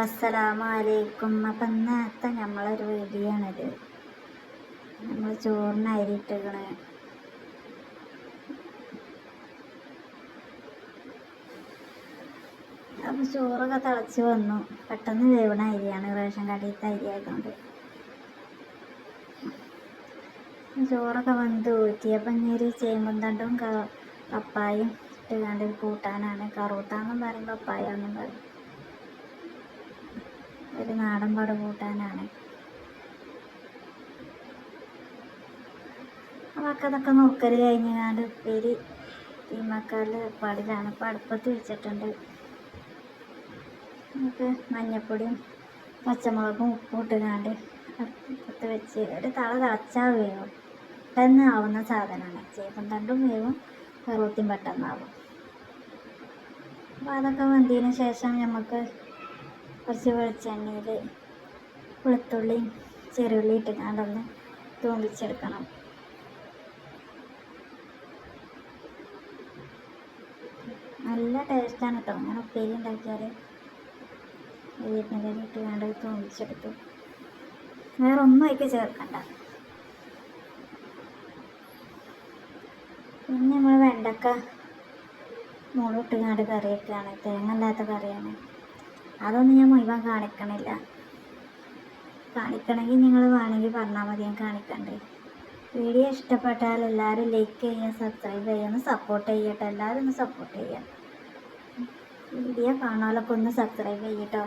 അസ്സലാമു അലൈക്കും അപ്പം ഇന്നത്തെ നമ്മളൊരു വീഡിയോ നമ്മൾ ചോറിന് അരി ഇട്ടിക്കണ് അപ്പം ചോറൊക്കെ തിളച്ച് വന്നു. പെട്ടെന്ന് വേവണ അരിയാണ്. റേഷൻ കടയിലത്തെ അരി ആയതുകൊണ്ട്. ചോറൊക്കെ വന്ന് ഊറ്റിയപ്പം ഇനി ഒരു ചേമ്പും തണ്ടും പപ്പായും ഇട്ടുകൊണ്ട് കൂട്ടാനാണ്. കറൂട്ടാന്നും പറയും പപ്പായ എന്നും പറയും. ഒരു നാടൻ പട കൂട്ടാനാണ്. അതൊക്കെ അതൊക്കെ നോക്കൽ കഴിഞ്ഞാണ്ട് ഉപ്പേരി തീമക്കാൽ പാടിലാണ്. അടുപ്പത്ത് വെച്ചിട്ടുണ്ട്. നമുക്ക് മഞ്ഞപ്പൊടിയും പച്ചമുളകും ഉപ്പും ഇട്ടുകാണ്ട് അടുപ്പത്ത് വെച്ച് ഒരു തള തിളച്ചാൽ വേവും. പെട്ടെന്ന് ആവുന്ന സാധനമാണ്. ചേപ്പം തണ്ടും വേവും കറുവത്തിയും പെട്ടെന്നാവും അപ്പോൾ അതൊക്കെ വന്നതിന് ശേഷം നമുക്ക് കുറച്ച് വെളിച്ചെണ്ണയിൽ വെളുത്തുള്ളിയും ചെറുള്ളി ഇട്ടുകൊണ്ടൊന്ന് തൂമ്പിച്ചെടുക്കണം. നല്ല ടേസ്റ്റാണ് കേട്ടോ ഞാൻ ഉപ്പേരി ഉണ്ടാക്കിയാൽ വീട്ടിനൊക്കെ ഇട്ട് വേണ്ട തൂമ്പിച്ചെടുത്തു. വേറെ ഒന്നും ഒക്കെ ചേർക്കണ്ട. പിന്നെ നമ്മൾ വെണ്ടക്ക മുളിട്ടുകാണ്ട് കറി വെക്കുകയാണ് തേങ്ങ ഇല്ലാത്ത കറിയാണ്. അതൊന്നും ഞാൻ മുഴുവൻ കാണിക്കണില്ല. കാണിക്കണമെങ്കിൽ നിങ്ങൾ വേണമെങ്കിൽ പറഞ്ഞാൽ മതി ഞാൻ കാണിക്കണ്ടേ. വീഡിയോ ഇഷ്ടപ്പെട്ടാൽ എല്ലാവരും ലൈക്ക് ചെയ്യുക സബ്സ്ക്രൈബ് ചെയ്യുക ഒന്ന് സപ്പോർട്ട് ചെയ്യട്ടെ. എല്ലാവരും ഒന്ന് സപ്പോർട്ട് ചെയ്യുക വീഡിയോ കാണാനൊക്കെ ഒന്ന് സബ്സ്ക്രൈബ് ചെയ്യട്ടോ